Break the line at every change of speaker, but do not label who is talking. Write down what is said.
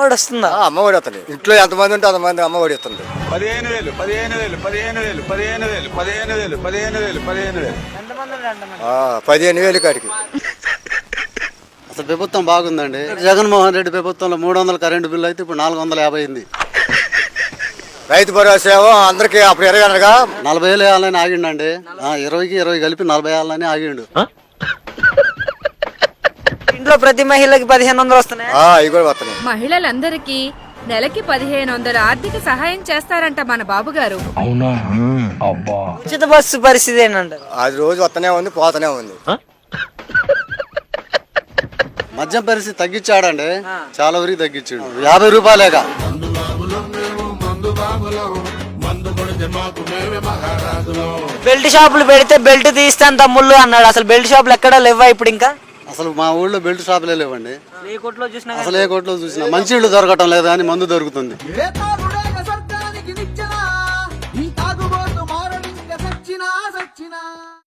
అమ్మఒడి వస్తుందా
ఆ, అమ్మఒడి వస్తుంది ఇంట్లో ఎంతమంది ఉంటే అంతమంది అమ్మఒడి వస్తుంది
పదిహేను వేలు పదిహేను వేలు పదిహేను వేలు పదిహేను వేలు పదిహేను వేలు పదిహేను వేలు పదిహేను వేలు
పదిహేను వేలు కాడికి.
అసలు ప్రభుత్వం బాగుందండి. జగన్మోహన్ రెడ్డి ప్రభుత్వంలో మూడు వందల కరెంటు బిల్లు అయితే ఇప్పుడు నాలుగు వందల యాభై అయింది.
రైతు భరోసా ఏమో అందరికి అప్పుడు ఇరవై అనగా
నలభై వేలు వేయాలని ఆగిండండి. ఆ, ఇరవైకి ఇరవై కలిపి నలభై వేయాలని ఆగిండు.
ఇంట్లో ప్రతి మహిళకి పదిహేను వందలు వస్తున్నాయి?
ఆ, అవి కూడా వస్తున్నాయి.
మహిళలందరికీ నెలకి పదిహేను వందల ఆర్థిక సహాయం చేస్తారంట మన బాబుగారు.
ఉచిత బస్సు పరిస్థితి ఏంటంటారు
అది రోజు వస్తూనే ఉంది పోతూనే ఉంది.
మద్యం పరిస్థితి తగ్గించాడండి. చాలా వరకు తగ్గించాడు. యాభై రూపాయలేగా
బెల్ట్ షాపులు పెడితే బెల్ట్ తీస్తే అంత ముళ్ళు అన్నాడు. అసలు బెల్ట్ షాపులు ఎక్కడా లేవా ఇప్పుడు ఇంకా?
అసలు మా ఊళ్ళో బెల్ట్ షాపులే లేవండి. అసలు ఏ కోట్లో చూసినా. మంచి ఇళ్ళు దొరకటం లేదు కానీ మందు దొరుకుతుంది.